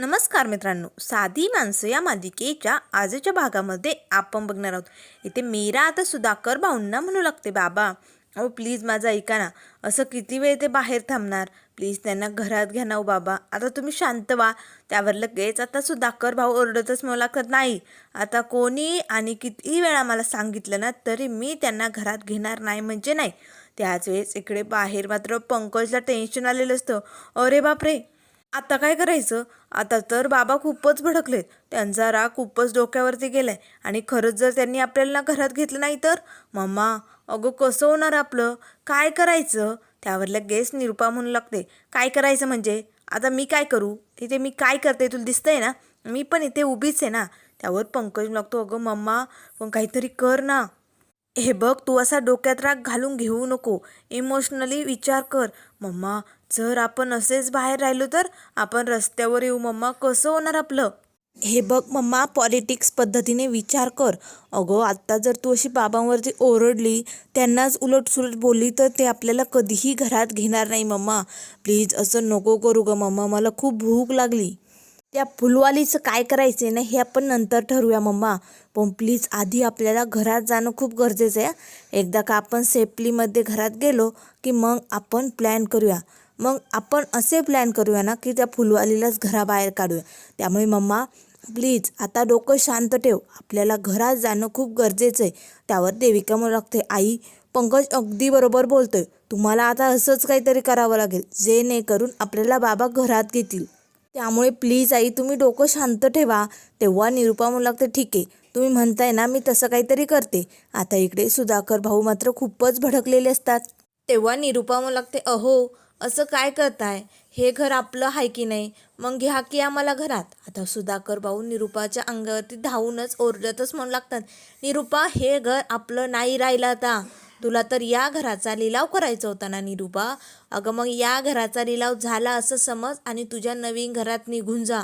नमस्कार मित्रांनो. साधी माणसं या मालिकेच्या आजच्या भागामध्ये आपण बघणार आहोत. इथे मीरा आता सुधाकर भाऊंना म्हणू लागते बाबा अहो प्लीज माझं ऐका ना. असं किती वेळ ते बाहेर थांबणार? प्लीज त्यांना घरात घ्या ना बाबा. आता तुम्ही शांत व्हा. त्यावर लगेच आता सुधाकर भाऊ ओरडतच म्हणू लागतात नाही आता कोणी आणि किती वेळा मला सांगितलं ना तरी मी त्यांना घरात घेणार नाही म्हणजे नाही. त्याच वेळेस इकडे बाहेर मात्र पंकजला टेन्शन आलेलं असतं. अरे बापरे! आता काय करायचं? आता तर बाबा खूपच भडकलेत. त्यांचा राग खूपच डोक्यावरती गेलाय. आणि खरंच जर त्यांनी आपल्याला घरात घेतलं नाही तर? मम्मा अगं कसं होणार आपलं? काय करायचं? त्यावर लगेच निरुपा म्हणू लागते. काय करायचं म्हणजे? आता मी काय करू? तिथे मी काय करते तुला दिसतंय ना? मी पण इथे उभीच आहे ना? त्यावर पंकज लागतो अगं मम्मा पण काहीतरी कर ना. हे बघ तू असा डोक्यात राग घालून घेऊ नको. इमोशनली विचार कर. मम्मा जर आपण असेच बाहेर राहिलो तर आपण रस्त्यावर येऊ मम्मा. कसं होणार आपलं? हे बघ मम्मा पॉलिटिक्स पद्धतीने विचार कर. अगं आत्ता जर तू अशी बाबांवरती ओरडली त्यांनाच उलटसुलट बोलली तर ते आपल्याला कधीही घरात घेणार नाही मम्मा. प्लीज असं नको करू गं मम्मा. मला खूप भूक लागली. त्या फुलवालीचं काय करायचं आहे ना हे आपण नंतर ठरवूया मम्मा. पण प्लीज आधी आपल्याला घरात जाणं खूप गरजेचं आहे एकदा का आपण सेफलीमध्ये घरात गेलो की मग आपण प्लॅन करूया. मग आपण असे प्लॅन करूया ना की त्या फुलवालीलाच घराबाहेर काढूया. त्यामुळे मम्मा प्लीज आता डोकं शांत ठेव. आपल्याला घरात जाणं खूप गरजेचं आहे. त्यावर देविका म्हणू लागते आई पंकज अगदी बरोबर बोलतोय. तुम्हाला आता असंच काहीतरी करावं लागेल. जेणेकरून आपल्याला बाबा घरात घेतील. त्यामुळे प्लीज आई तुम्ही डोकं शांत ठेवा. तेव्हा निरुपा म्हणू लागते ठीक आहे. तुम्ही म्हणताय ना मी तसं काहीतरी करते. आता इकडे सुधाकर भाऊ मात्र खूपच भडकलेले असतात. तेव्हा निरुपा म्हणू लागते अहो असं काय करताय? हे घर आपलं आहे की नाही? मग घ्या की आम्हाला घरात. आता सुधाकर भाऊ निरुपाच्या अंगावरती धावूनच ओरडतच म्हणू लागतात निरुपा हे घर आपलं नाही राहिलं आता. तुला तर या घराचा लिलाव करायचा होता ना निरुपा? अगं मग या घराचा लिलाव झाला असं समज आणि तुझ्या नवीन घरात निघून जा.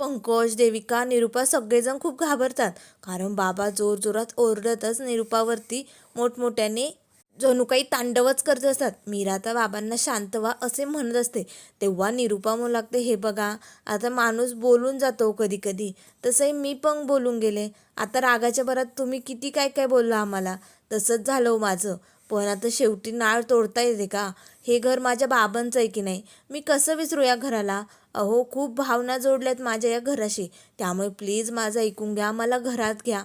पंकज देविका निरुपा सगळेजण खूप घाबरतात कारण बाबा जोरजोरात ओरडतच निरुपावरती मोठमोठ्याने जणू काही तांडवच करत असतात. मीरा तर बाबांना शांत व्हा असे म्हणत असते. तेव्हा निरुपा म्हणू लागते हे बघा आता माणूस बोलून जातो कधी कधी तसंही मी पण बोलून गेले. आता रागाच्या भरात तुम्ही किती काय काय बोलला आम्हाला? तसंच झालं हो माझं. पण आता शेवटी नाळ तोडता येते का? हे घर माझ्या बाबांचं आहे की नाही? मी कसं विसरू या घराला? अहो खूप भावना जोडल्यात माझ्या या घराशी. त्यामुळे प्लीज माझं ऐकून घ्या मला घरात घ्या.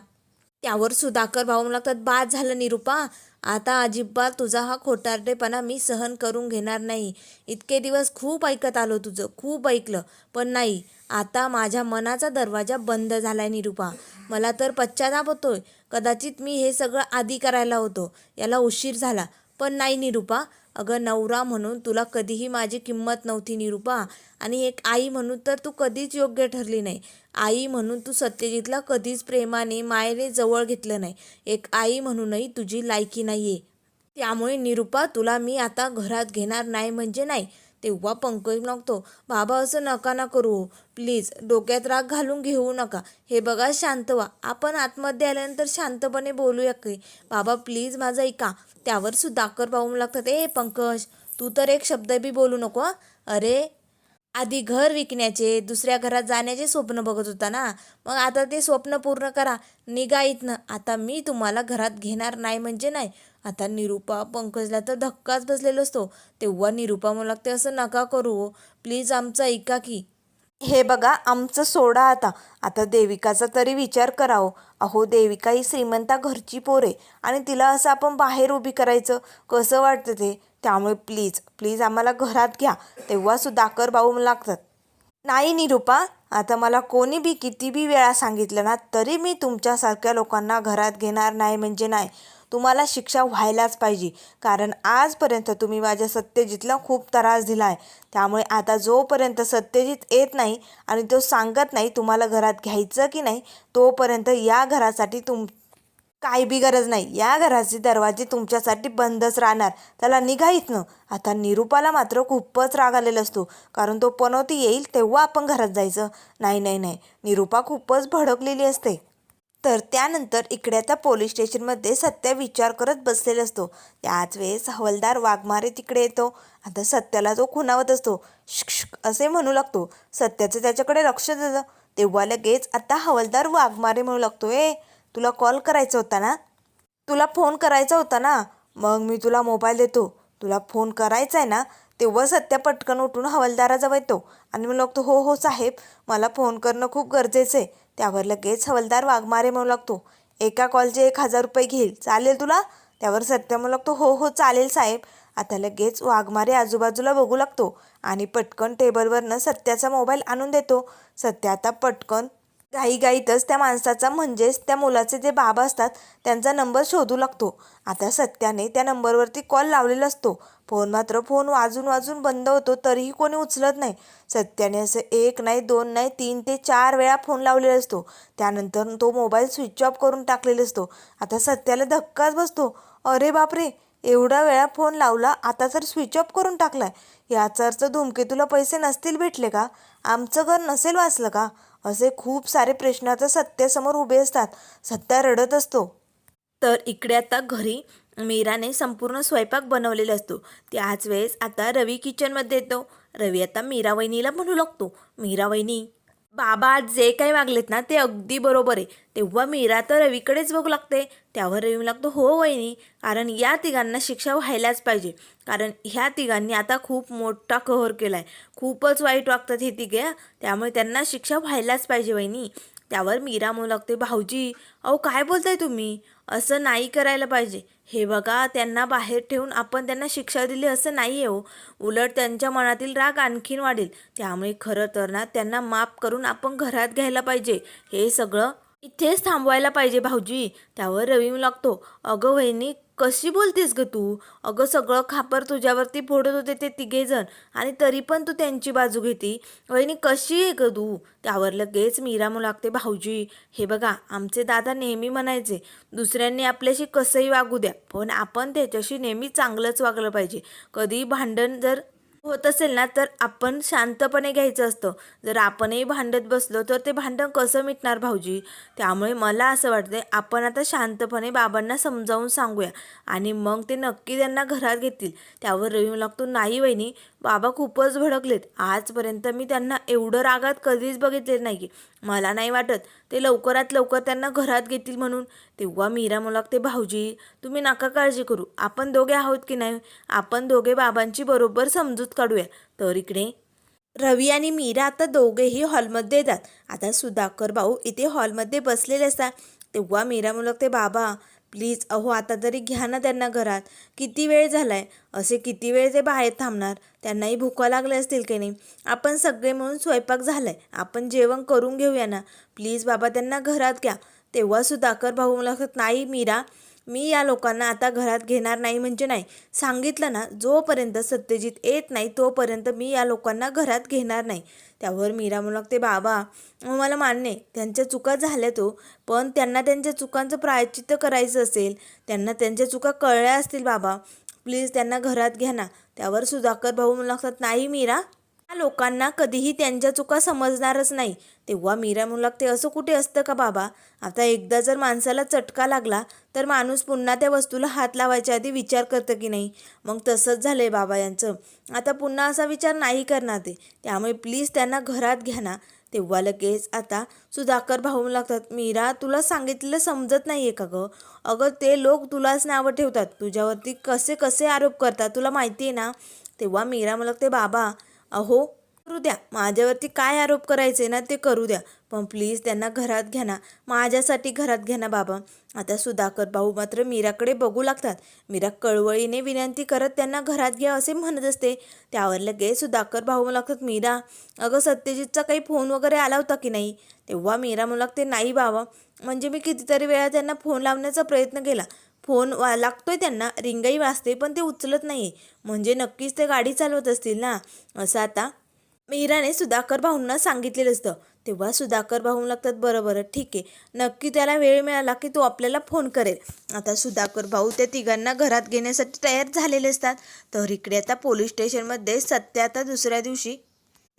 त्यावर सुधाकर भाऊ लागतात बाद झालं निरुपा. आता अजिबात तुझा हा खोटारडेपणा मी सहन करून घेणार नाही. इतके दिवस खूप ऐकत आलो तुझं खूप ऐकलं. पण नाही आता माझ्या मनाचा दरवाजा बंद झालाय निरुपा. मला तर पश्चाताप होतोय. कदाचित मी हे सगळं आधी करायला होतो. याला उशीर झाला. पण नाही निरुपा अगं नवरा म्हणून तुला कधीही माझी किंमत नव्हती निरुपा. आणि एक आई म्हणून तर तू कधीच योग्य ठरली नाही. आई म्हणून तू सत्यजितला कधीच प्रेमाने मायेने जवळ घेतलं नाही. एक आई म्हणूनही तुझी लायकी नाही आहे त्यामुळे निरुपा तुला मी आता घरात घेणार नाही म्हणजे नाही. तेव्हा पंकज नव्हतो बाबा असं नका ना करू हो. प्लीज डोक्यात राग घालून घेऊ नका. हे बघा शांत व्हा. आपण आतमध्ये आल्यानंतर शांतपणे बोलूया की बाबा प्लीज माझं ऐका. त्यावर सुधाकर पाहू लागतात. ए पंकज तू तर एक शब्द बी बोलू नको अरे आधी घर विकण्याचे दुसऱ्या घरात जाण्याचे स्वप्न बघत होता ना. मग आता ते स्वप्न पूर्ण करा. निघा इथनं. आता मी तुम्हाला घरात घेणार नाही म्हणजे नाही. आता निरुपा पंकजला तर धक्काच बसलेलो असतो. तेव्हा निरुपा मला लागते असं नका करू हो. प्लीज आमचं ऐका की. हे बघा आमचं सोडा आता. आता देविकाचा तरी विचार करावं. अहो देविका ही श्रीमंता घरची पोर आहे आणि तिला असं आपण बाहेर उभी करायचं कसं वाटतं ते? त्यामुळे प्लीज प्लीज आम्हाला घरात घ्या. तेव्हा सुधाकर भाऊ लागतात. नाही निरुपा आता मला कोणी बी किती बी वेळा सांगितलं ना तरी मी तुमच्यासारख्या लोकांना घरात घेणार नाही म्हणजे नाही. तुम्हाला शिक्षा व्हायलाच पाहिजे. कारण आजपर्यंत तुम्ही माझ्या सत्यजितला खूप त्रास दिला आहे त्यामुळे आता जोपर्यंत सत्यजित येत नाही आणि तो सांगत नाही तुम्हाला घरात घ्यायचं की नाही तोपर्यंत या घरासाठी तुम काही बी गरज नाही. या घराचे दरवाजे तुमच्यासाठी बंदच राहणार. त्याला निघा इथनं. आता निरुपाला मात्र खूपच राग आलेला असतो. कारण तो पनवती येईल तेव्हा आपण घरात जायचं. नाही नाही नाही. निरुपा खूपच भडकलेली असते. तर त्यानंतर इकडे आता पोलीस स्टेशनमध्ये सत्या विचार करत बसलेला असतो. त्याच वेळेस हवलदार वाघमारे तिकडे येतो. आता सत्याला तो खुणावत असतो. शुक असे म्हणू लागतो. सत्याचं त्याच्याकडे लक्ष देतं. तेव्हा लगेच आता हवलदार वाघमारे म्हणू लागतो ए तुला कॉल करायचा होता ना? तुला फोन करायचा होता ना? मग मी तुला मोबाईल देतो. तुला फोन करायचा आहे ना? तेव्हा सत्या पटकन उठून हवालदाराजवळ येतो आणि म्हणू लागतो हो हो साहेब मला फोन करणं खूप गरजेचं आहे. त्यावर लगेच हवालदार वाघमारे म्हणू लागतो एका कॉलचे एक हजार रुपये घेईल चालेल तुला? त्यावर सत्या म्हणू लागतो हो हो चालेल साहेब. आता लगेच वाघमारे आजूबाजूला बघू लागतो आणि पटकन टेबलवरनं सत्याचा मोबाईल आणून देतो. सत्या आता पटकन घाईघाईतच त्या माणसाचा म्हणजेच त्या मुलाचे जे बाबा असतात त्यांचा नंबर शोधू लागतो. आता सत्याने त्या नंबरवरती कॉल लावलेला असतो. फोन मात्र फोन वाजून वाजून बंद होतो तरीही कोणी उचलत नाही. सत्याने असं एक नाही दोन नाही तीन ते चार वेळा फोन लावलेला असतो. त्यानंतर तो मोबाईल स्विच ऑफ करून टाकलेला असतो. आता सत्याला धक्काच बसतो. अरे बापरे! एवढा वेळा फोन लावला आता तर स्विच ऑफ करून टाकलाय. याचा अर्थ धुमकेतूला पैसे नसतील भेटले का? आमचं घर नसेल वाचलं का? असे खूप सारे प्रश्न आता सत्यासमोर उभे असतात. सत्या रडत असतो. तर इकडे आता घरी मीराने संपूर्ण स्वयंपाक बनवलेला असतो. त्याच वेळेस आता रवी किचनमध्ये येतो. रवी आता मीरा वहिनीला म्हणू लागतो. मीरा वहिनी बाबा जे काही मागलेत ना ते अगदी बरोबर आहे. तेव्हा मीरा तर रवीकडेच बघू लागते. त्यावर रवी लागतो हो वहिनी कारण या तिघांना शिक्षा व्हायलाच पाहिजे. कारण ह्या तिघांनी आता खूप मोठा कहर केला आहे खूपच वाईट वागतात हे तिघे त्यामुळे त्यांना शिक्षा व्हायलाच पाहिजे वहिनी. त्यावर मीरा म्हणू लागते भाऊजी अहो काय बोलताय तुम्ही? असं नाही करायला पाहिजे. हे बघा त्यांना बाहेर ठेवून आपण त्यांना शिक्षा दिली असं नाही आहे हो. उलट त्यांच्या मनातील राग आणखीन वाढेल. त्यामुळे खरं तर ना त्यांना माफ करून आपण घरात घ्यायला पाहिजे. हे सगळं इथेच थांबवायला पाहिजे भाऊजी. त्यावर रवी लागतो. अगं वहिनी कशी बोलतेस ग तू? अगं सगळं खापर तुझ्यावरती फोडत होते ते तिघेजण. आणि तरी पण तू त्यांची बाजू घेती. वहिनी कशी आहे ग तू? त्यावर लगेच मीरा लागते भाऊजी. हे बघा आमचे दादा नेहमी म्हणायचे दुसऱ्यांनी आपल्याशी कसंही वागू द्या पण आपण त्याच्याशी नेहमी चांगलंच वागलं पाहिजे. कधी भांडण जर होत असेल ना तर आपण शांतपणे घ्यायचं असतं. जर आपणही भांडत बसलो तर ते भांडण कसं मिटणार भाऊजी? त्यामुळे मला असं वाटतंय आपण आता शांतपणे बाबांना समजावून सांगूया. आणि मग ते नक्की त्यांना घरात घेतील. त्यावर रवी लागतो नाही वहिनी बाबा खूपच भडकलेत. आजपर्यंत मी त्यांना एवढं रागात कधीच बघितले नाही की. मला नाही वाटत ते लवकरात लवकर त्यांना घरात घेतील म्हणून. तेव्हा मीरा म्हणू ते भाऊजी तुम्ही नका काळजी करू. आपण दोघे आहोत की नाही? आपण दोघे बाबांची बरोबर समजूत काढूया. तर इकडे. रवी आणि मीरा आता दोघेही हॉलमध्ये येतात. आता सुधाकर भाऊ इथे हॉलमध्ये बसलेले असतात. तेव्हा मीरा म्हणू ते बाबा प्लीज अहो आता तरी घ्या ना त्यांना घरात. किती वेळ झाला आहे असे किती वेळ ते बाहेर थांबणार? त्यांनाही भुका लागल्या असतील की नाही? आपण सगळे मिळून स्वयंपाक झाला आहे आपण जेवण करून घेऊया ना. प्लीज बाबा त्यांना घरात घ्या. तेव्हा सुधाकर भाऊ मला नाही मीरा मी या लोकांना आता घरात घेणार नाही म्हणजे नाही. सांगितलं ना जोपर्यंत सत्यजित येत नाही तोपर्यंत मी या लोकांना घरात घेणार नाही. त्यावर मीरा म्हणू लागते बाबा मग मला मान्य आहे त्यांच्या चुका झाल्या तो पण त्यांना त्यांच्या चुकांचं प्रायचित्त करायचं असेल त्यांना त्यांच्या चुका कळल्या असतील बाबा. प्लीज त्यांना घरात घ्या ना. त्यावर सुधाकर भाऊ म्हणू लागतात नाही मीरा लोकांना कधीही त्यांच्या चुका समजणारच नाही. तेव्हा मीरा मुलाक ते असं कुठे असतं का बाबा? आता एकदा जर माणसाला चटका लागला तर माणूस पुन्हा त्या वस्तूला हात लावायच्या आधी विचार करतं की नाही? मग तसंच झालं आहे बाबा यांचं. आता पुन्हा असा विचार नाही करणार ते. त्यामुळे प्लीज त्यांना घरात घ्या ना. तेव्हा लगेच आता सुधाकर भाऊ लागतात मीरा तुला सांगितलेलं समजत नाही आहे का गं? अगं ते लोक तुलाच नावं ठेवतात. तुझ्यावरती कसे कसे आरोप करतात तुला माहिती आहे ना? तेव्हा मीरा मला ते बाबा अहो करू द्या. माझ्यावरती काय आरोप करायचे ना ते करू द्या. पण प्लीज त्यांना घरात घ्या ना. माझ्यासाठी घरात घ्या ना बाबा. आता सुधाकर भाऊ मात्र मीराकडे बघू लागतात. मीरा कळवळीने विनंती करत त्यांना घरात घ्या असे म्हणत असते. त्यावर लगेच सुधाकर भाऊ म्हणू लागतात मीरा अगं सत्यजितचा काही फोन वगैरे आला होता की नाही? तेव्हा मीरा म्हणू लागते नाही बाबा. म्हणजे मी कितीतरी वेळा त्यांना फोन लावण्याचा प्रयत्न केला. फोन वा लागतोय त्यांना रिंगही वाजते पण ते उचलत नाही म्हणजे नक्कीच ते गाडी चालवत असतील ना? असं आता मीराने सुधाकर भाऊंना सांगितलेलं असतं. तेव्हा सुधाकर भाऊ लागतात बरं बरं ठीक आहे. नक्की त्याला वेळ मिळाला की तो आपल्याला फोन करेल. आता सुधाकर भाऊ त्या तिघांना घरात घेण्यासाठी तयार झालेले असतात. तर इकडे आता पोलीस स्टेशनमध्ये सत्या आता दुसऱ्या दिवशी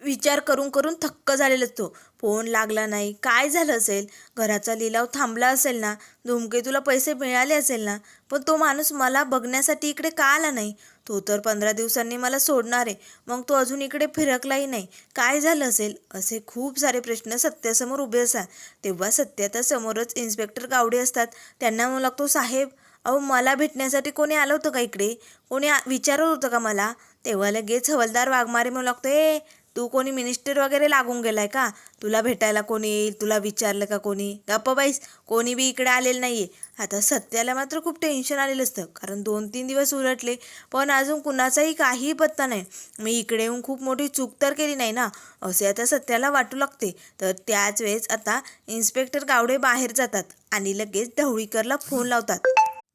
विचार करून करून थक्क झालेला असतो. फोन लागला नाही. काय झालं असेल? घराचा लिलाव थांबला असेल ना? धूमकेतूला पैसे मिळाले असेल ना? पण तो माणूस मला बघण्यासाठी इकडे का आला नाही? तो तर पंधरा दिवसांनी मला सोडणार आहे. मग तो अजून इकडे फिरकलाही नाही. काय झालं असेल? असे खूप सारे प्रश्न सत्यासमोर उभे असतात. तेव्हा सत्याच्या समोरच इन्स्पेक्टर गावडे असतात. त्यांना मग लागतो साहेब अहो मला भेटण्यासाठी कोणी आलं होतं का इकडे? कोणी आ- विचारत होतं का मला? तेव्हा लगेच हवलदार वाघमारे म्हणू लागतो ए तू कोणी मिनिस्टर वगैरे लागून गेलाय का? तुला भेटायला कोणी येईल? तुला विचारलं का कोणी? गप्प बाईस कोणी बी इकडे आलेलं नाहीये. आता सत्याला मात्र खूप टेन्शन आलेलं असतं कारण दोन तीन दिवस उलटले पण अजून कुणाचाही काही पत्ता नाही. मी इकडे येऊन खूप मोठी चूक तर केली नाही ना? असे आता सत्याला वाटू लागते. तर त्याच वेळेस आता इन्स्पेक्टर गावडे बाहेर जातात आणि लगेच ढवळीकरला फोन लावतात.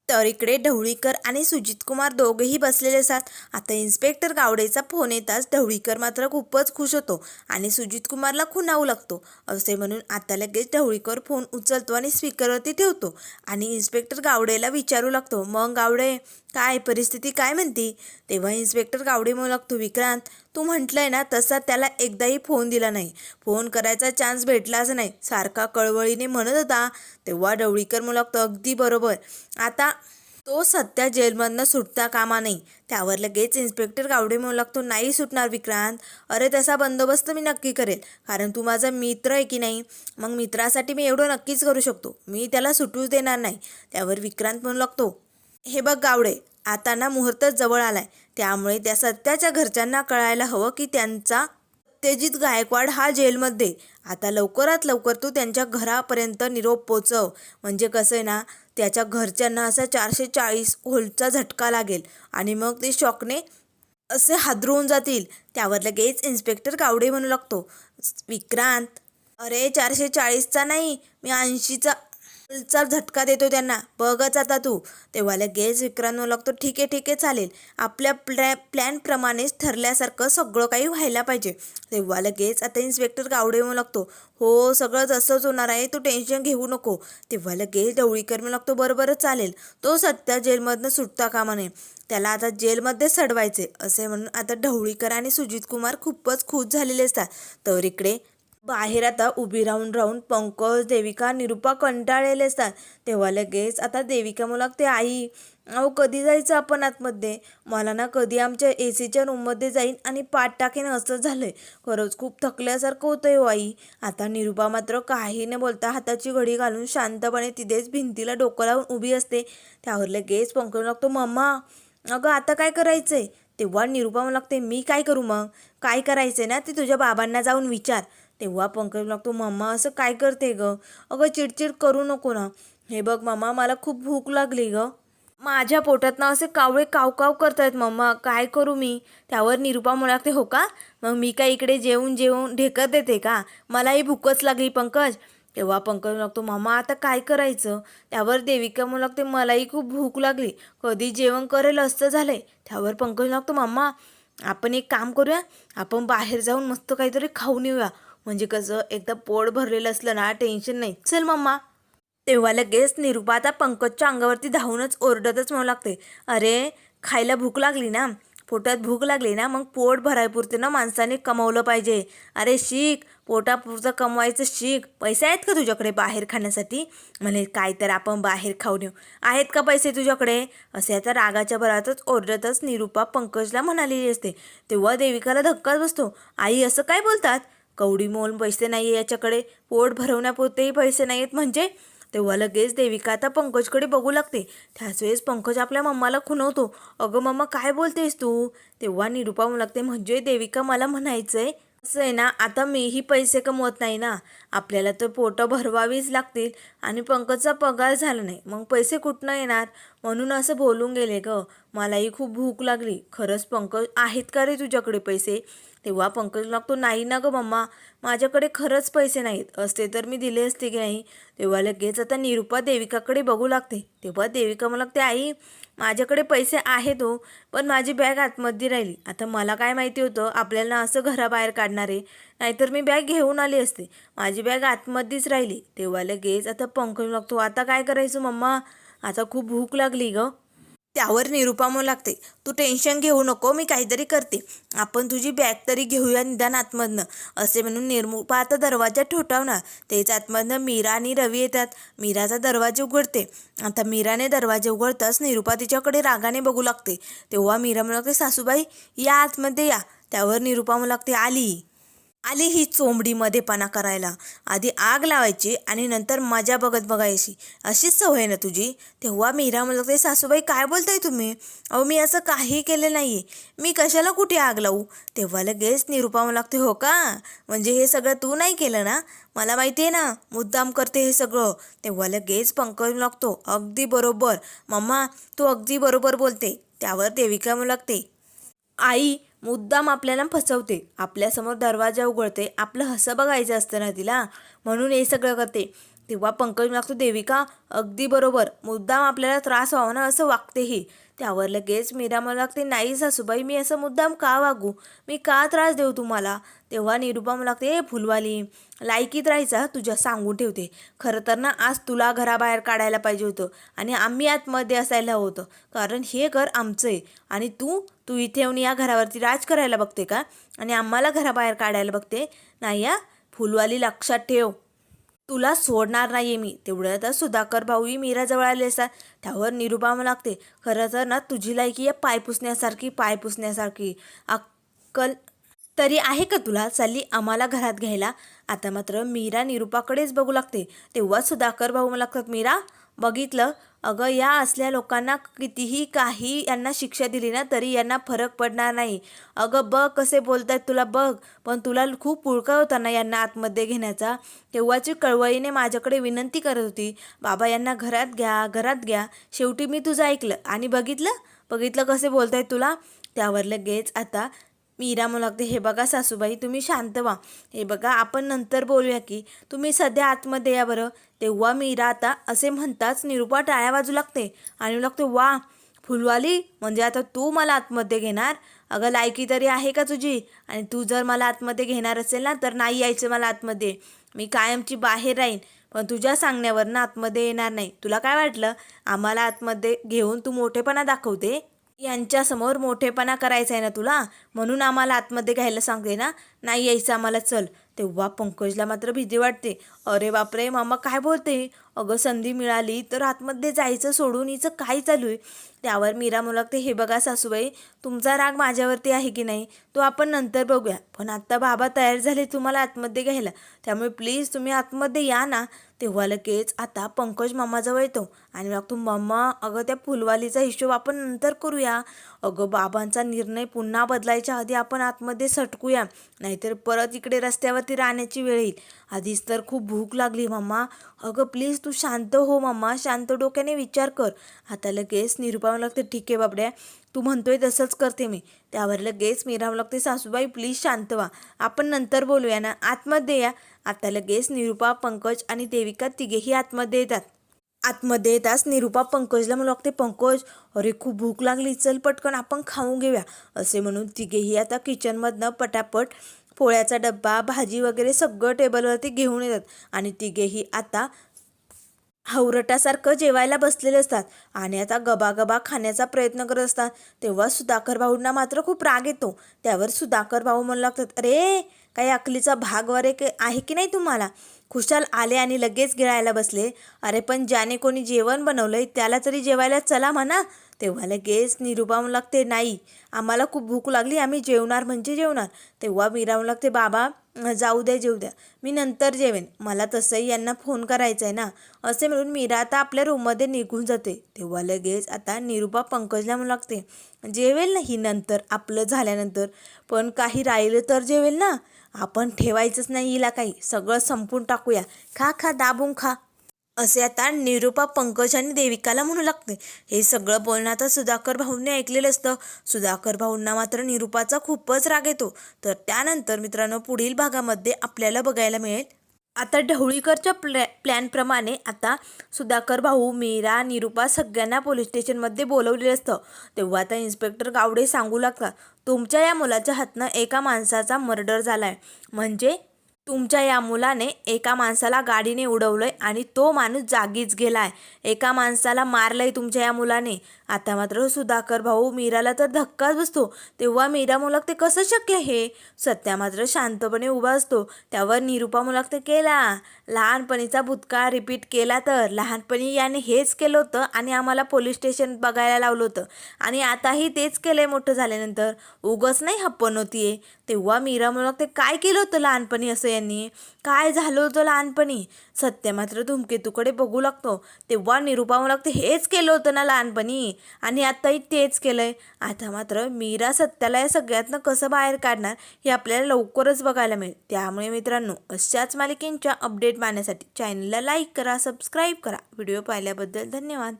तर इकडे ढवळीकर आणि सुजित कुमार दोघेही बसलेले असतात. आता इन्स्पेक्टर गावडेचा फोन येताच ढवळीकर मात्र खूपच खुश होतो आणि सुजित कुमारला खुणावू लागतो. असे म्हणून आता लगेच ढवळीकर फोन उचलतो आणि स्पीकरवरती ठेवतो आणि इन्स्पेक्टर गावडेला विचारू लागतो मग गावडे काय परिस्थिती? काय म्हणती? तेव्हा इन्स्पेक्टर गावडे म्हणू लागतो विक्रांत तू म्हटलंय ना तसा त्याला एकदाही फोन दिला नाही. फोन करायचा चान्स भेटलाच नाही. सारखा कळवळीने म्हणत होता तेव्हा ढवळीकर म्हणू अगदी बरोबर. आता तो सध्या जेलमधनं सुटता कामा नाही. त्यावर लगेच इन्स्पेक्टर गावडे म्हणू लागतो नाही सुटणार विक्रांत. अरे तसा बंदोबस्त मी नक्की करेल. कारण तू माझा मित्र आहे की नाही? मग मित्रासाठी मी एवढं नक्कीच करू शकतो. मी त्याला सुटूच देणार नाही. त्यावर विक्रांत म्हणू लागतो हे बघ गावडे आता ना मुहूर्त जवळ आलाय. त्यामुळे त्या सत्याच्या घरच्यांना कळायला हवं की त्यांचा तेजित गायकवाड हा जेलमध्ये. आता लवकरात लवकर तू त्यांच्या घरापर्यंत निरोप पोचव. म्हणजे कसं आहे ना त्याच्या घरच्यांना असा चारशे चाळीस होल्टचा झटका लागेल आणि मग ते शॉकने असे हादरवून जातील. त्यावर लगेच इन्स्पेक्टर गावडे म्हणू लागतो. विक्रांत अरे चारशे चाळीसचा नाही मी ऐंशीचा चा झटका देतो त्यांना. बघच आता तू. तेव्हा लगेच विक्रांत लागतो ठीक आहे ठीक आहे चालेल. आपल्या प्लॅ प्लॅनप्रमाणेच ठरल्यासारखं सगळं काही व्हायला पाहिजे. तेव्हा लगेच आता इन्स्पेक्टर गावडे म्हणू लागतो. हो सगळं असंच होणार आहे तू टेन्शन घेऊ नको. तेव्हा लगेच ढवळीकर म्हणू लागतो बरोबरच चालेल. तो सध्या जेलमधनं सुटता कामा नये. त्याला आता जेलमध्ये सडवायचे असे म्हणून आता ढवळीकर आणि सुजित कुमार खूपच खुश झालेले असतात. तर इकडे बाहेर आता उभी राहून राहून पंकज देविका निरुपा कंटाळलेले असतात. तेव्हा लगेच आता देविका मला ते आई अहो कधी जायचं आपण आतमध्ये? मला ना कधी आमच्या ए सीच्या रूममध्ये जाईन आणि पाठ टाकेन असं झालं आहे खरंच खूप थकल्यासारखं होतं हो आई. आता निरुपा मात्र काही न बोलता हाताची घडी घालून शांतपणे तिथेच भिंतीला डोकं लावून उभी असते. त्यावर लगेच पंकज लागतो मम्मा अगं आता काय करायचंय? तेव्हा निरुपा मला लागते मी काय करू मग? काय करायचंय ना ते तुझ्या बाबांना जाऊन विचार. तेव्हा पंकज लागतो मम्मा असं काय करते ग? अगं चिडचिड करू नको ना. हे बघ मम्मा मला खूप भूक लागली ग. माझ्या पोटात ना असे कावळे कावकाव करतायत मम्मा काय करू मी? त्यावर निरुपा म्हणू लागते हो का? मग मी काय इकडे जेवून जेवून ढेकत देते का? मलाही भूकच लागली पंकज. तेव्हा पंकज लागतो मामा आता काय करायचं? त्यावर देविका म्हणू लागते मलाही खूप भूक लागली. कधी जेवण करेल असं झालंय. त्यावर पंकज लागतो मामा आपण एक काम करूया. आपण बाहेर जाऊन मस्त काहीतरी खाऊन येऊया. म्हणजे कसं एकदा पोट भरलेलं असलं ना टेन्शन नाही. चल मम्मा. तेव्हा लगेच निरुपा आता पंकजच्या अंगावरती धावूनच ओरडतच म्हणू लागते. अरे खायला भूक लागली ना? पोटात भूक लागली ना मग पोट भरायपुरते ना माणसाने कमवलं पाहिजे. अरे शिक. पोटापुरतं कमवायचं शिक. पैसे आहेत का तुझ्याकडे बाहेर खाण्यासाठी? म्हणे काय तर आपण बाहेर खाऊ नेऊ आहेत का पैसे तुझ्याकडे? असे आता रागाच्या भरातच ओरडतच निरुपा पंकजला म्हणालेली असते. तेव्हा देविकाला धक्काच बसतो. आई असं काय बोलतात? कवडी मोल पैसे नाही आहे याच्याकडे. पोट भरवण्यापुरतेही पैसे नाही आहेत म्हणजे? तेव्हा लगेच देविका आता पंकजकडे बघू लागते. त्याच वेळेस पंकज आपल्या मम्माला खुणवतो. अगं मम्मा काय बोलतेस तू? तेव्हा निरुपा म्हणू लागते म्हणजे देविका मला म्हणायचं आहे असं आहे ना आता मीही पैसे कमवत नाही ना. आपल्याला तर पोटं भरवावीच लागतील आणि पंकजचा पगार झाला नाही. मग पैसे कुठनं येणार? म्हणून असं बोलून गेले ग. मलाही खूप भूक लागली. खरंच पंकज आहेत का रे तुझ्याकडे पैसे? तेव्हा पंकज लागतो नाही ना ग मम्मा. माझ्याकडे खरंच पैसे नाहीत. असते तर मी दिले असते की नाही? तेव्हा लगेच आता निरुपा देविकाकडे बघू लागते. तेव्हा देविका मला लागते आई माझ्याकडे पैसे आहेत हो पण माझी बॅग आतमध्ये राहिली. आता मला काय माहिती होतं? आपल्याला असं घराबाहेर काढणार आहे नाहीतर मी बॅग घेऊन आली असते. माझी बॅग आतमध्येच राहिली. तेव्हा लगेच आता पंकज लागतो. आता काय करायचं मम्मा? आता खूप भूक लागली ग. त्यावर निरुपा म्हणू लागते. तू टेन्शन घेऊ नको मी काहीतरी करते. आपण तुझी बॅग तरी घेऊया निदान आतमधनं. असे म्हणून निर्मुपा आता दरवाजा ठोठावणार. तेच आतमधनं मीरा आणि रवी येतात. मीराचा दरवाजा उघडते. आता मीराने दरवाजा उघडताच निरुपा तिच्याकडे रागाने बघू लागते. तेव्हा मीरा म्हणू लागते सासूबाई या आतमध्ये या. त्यावर निरुपा म्हणू लागते आली. आली ही चोंबडीमध्येपणा करायला. आधी आग लावायची आणि नंतर मजा बघत बघायची. अशीच सवय आहे ना तुझी? तेव्हा मीरा म्हणत लागते सासूबाई काय बोलताय तुम्ही? अहो मी असं काही केलं नाही मी कशाला कुठे आग लावू? तेव्हा लगेच निरुपा म्हणू लागते हो का? म्हणजे हे सगळं तू नाही केलं ना? मला माहिती आहे ना मुद्दाम करते हे सगळं. तेव्हा लगेच पंकज लागतो अगदी बरोबर. मम्मा तू अगदी बरोबर बोलते. त्यावर देविका म्हणू लागते आई मुद्दाम आपल्याला फसवते. आपल्यासमोर दरवाजा उघडते. आपलं हसं बघायचं असतं ना तिला. म्हणून हे सगळं करते. तेव्हा पंकज लागतो देविका अगदी बरोबर. मुद्दाम आपल्याला त्रास व्हावा ना असं वागतेही. त्यावर लगेच मीरा मला लागते नाही सासूबाई मी असं मुद्दाम का वागू? मी का त्रास देऊ तुम्हाला? तेव्हा निरुपा मला लागते ए फुलवाली लायकीत राहायचा तुझ्या सांगून ठेवते. खरं तर ना आज तुला घराबाहेर काढायला पाहिजे होतं आणि आम्ही आतमध्ये असायला हवं होतं. कारण हे घर आमचं आहे आणि तू तू इथे येऊन या घरावरती राज करायला बघते का? आणि आम्हाला घराबाहेर काढायला बघते? नाही या फुलवाली लक्षात ठेव. तुला सोडणार नाही मी. तेवढं तर सुधाकर भाऊही मीराजवळ आले असतात त्यावर निरुपा मला लागते. खरं तर ना तुझी लायकी आहे पाय पुसण्यासारखी पाय पुसण्यासारखी. अक्कल तरी आहे का तुला? चालली आम्हाला घरात घ्यायला. आता मात्र मीरा निरुपाकडेच बघू लागते. तेव्हा सुधाकर भाऊ मला लागतात मीरा बघितलं अगं या असल्या लोकांना कितीही काही यांना शिक्षा दिली ना तरी यांना फरक पडणार नाही. अगं बघ कसे बोलतात तुला बघ पण तुला खूप पुळका होता ना यांना आतमध्ये घेण्याचा. तेव्हाची कळवळीने माझ्याकडे विनंती करत होती बाबा यांना घरात घ्या घरात घ्या. शेवटी मी तुझं ऐकलं आणि बघितलं? बघितलं कसे बोलतायत तुला? त्यावर लगेच आता मीरा म्हणू लागते हे बघा सासूबाई तुम्ही शांत व्हा. हे बघा आपण नंतर बोलूया की तुम्ही सध्या आतमध्ये या बरं. तेव्हा मीरा आता असे म्हणताच निरुपा टाळ्या वाजू लागते आणि लागते वा फुलवाली म्हणजे आता तू मला आतमध्ये घेणार? अगं लायकी तरी आहे का तुझी? आणि तू जर मला आतमध्ये घेणार असेल ना तर नाही यायचं मला आतमध्ये. मी कायमची बाहेर राहीन. पण तुझ्या सांगण्यावरनं आतमध्ये येणार नाही. तुला काय वाटलं? आम्हाला आतमध्ये घेऊन तू मोठेपणा दाखवते? यांच्यासमोर मोठेपणा करायचा आहे ना तुला? म्हणून आम्हाला आतमध्ये घ्यायला सांगते ना? नाही यायचं आम्हाला चल. तेव्हा पंकजला मात्र भीती वाटते. अरे बापरे मामा काय बोलते? अगं संधी मिळाली तर आतमध्ये जायचं सोडून हिचं काय चालू आहे? त्यावर मीरा म्हणू हे बघा सासूबाई तुमचा राग माझ्यावरती आहे की नाही? तो आपण नंतर बघूया. पण आत्ता बाबा तयार झाले तुम्हाला आतमध्ये घ्यायला. त्यामुळे प्लीज तुम्ही आतमध्ये या ना. तेव्हा लगेच आता पंकज मामाजवळ येतो. आणि मग लागतो मम्मा अगं त्या फुलवालीचा हिशोब आपण नंतर करूया. अगं बाबांचा निर्णय पुन्हा बदलायच्या आधी आपण आतमध्ये सटकूया नाहीतर परत इकडे रस्त्यावरती राहण्याची वेळ येईल. आधीच तर खूप भूक लागली मम्मा अगं प्लीज तू शांत हो मम्मा शांत डोक्याने विचार कर. आता लगेच निरुपावं लागते ठीक आहे बाबड्या तू म्हणतोय तसंच करते मी. त्यावर लगेच मिरावं लागते सासूबाई प्लीज शांत व्हा. आपण नंतर बोलूया ना. आतमध्ये या. आता लगेच निरुपा पंकज आणि देविका तिघेही आतमध्ये येतात. आतमध्ये येताच निरुपा पंकजला म्हणू लागते पंकज अरे खूप भूक लागली चल पटकन आपण खाऊन घेऊया. असे म्हणून तिघेही आता किचनमधनं पटापट पोळ्याचा डब्बा भाजी वगैरे सगळं टेबलवरती घेऊन येतात आणि तिघेही आता हवरटासारखं जेवायला बसलेले असतात आणि आता गबागबा खाण्याचा प्रयत्न करत असतात. तेव्हा सुधाकर भाऊंना मात्र खूप राग येतो. त्यावर सुधाकर भाऊ म्हणू लागतात अरे काही अकलीचा भाग वरे आहे की नाही तुम्हाला? खुशाल आले आणि लगेच गिळायला बसले. अरे पण ज्याने कोणी जेवण बनवलंय त्याला तरी जेवायला चला म्हणा. तेव्हा लगेच निरुपा लागते नाही आम्हाला खूप भूक लागली आम्ही जेवणार म्हणजे जेवणार. तेव्हा मीरा लागते बाबा जाऊ द्या जेऊ द्या. मी नंतर जेवेन. मला तसंही यांना फोन करायचा आहे ना. असे म्हणून मीरा आता आपल्या रूममध्ये निघून जाते. तेव्हा लगेच आता निरुपा पंकजला म्हणू लागते जेवेल ना ही नंतर आपलं झाल्यानंतर. पण काही राहिलं तर जेवेल ना. आपण ठेवायचंच नाही हिला काही. सगळं संपून टाकूया. खा खा दाबून खा. असे आता निरुपा पंकज आणि देविकाला म्हणू लागते. हे सगळं बोलणं आता सुधाकर भाऊंनी ऐकलेलं असतं. सुधाकर भाऊंना मात्र निरुपाचा खूपच राग येतो. तर त्यानंतर मित्रांनो पुढील भागामध्ये आपल्याला बघायला मिळेल आता ढवळीकरच्या प्लॅ प्लॅनप्रमाणे आता सुधाकर भाऊ मीरा निरुपा सगळ्यांना पोलीस स्टेशनमध्ये बोलवलेलं असतं. तेव्हा आता इन्स्पेक्टर गावडे सांगू लागतात तुमच्या या मुलाच्या हातनं एका माणसाचा मर्डर झाला आहे म्हणजे तुमच्या या मुलाने एका माणसाला गाडीने उडवलंय आणि तो माणूस जागीच गेलाय. एका माणसाला मारलंय तुमच्या या मुलाने. आता मात्र सुधाकर भाऊ मीराला तर धक्काच बसतो. तेव्हा मीरा मुलाक ते कसं शक्य हे सत्या मात्र शांतपणे उभा असतो. त्यावर निरुपा मुलाक ते केला. लहानपणीचा भूतकाळ रिपीट केला तर. लहानपणी याने हेच केलं होतं आणि आम्हाला पोलीस स्टेशन बघायला लावलं होतं. आणि आताही तेच केलंय मोठं झाल्यानंतर. उगच नाही हप्पन होतीये तेव्हा मीरा मुलक ते काय केलं होतं लहानपणी असं यांनी. काय झालं होतं लहानपणी? सत्य मात्र धूमकेतूकडे बघू लागतो. तेव्हा निरुपा मुलक हेच केलं होतं ना लहानपणी? आणि आत्ताही तेच केलंय. आता मात्र मीरा सत्याला या सगळ्यातनं कसं बाहेर काढणार हे आपल्याला लवकरच बघायला मिळेल. त्यामुळे मित्रांनो अशाच मालिकेंच्या अपडेट पाहण्यासाठी चॅनलला लाईक करा सबस्क्राईब करा. व्हिडिओ पाहिल्याबद्दल धन्यवाद.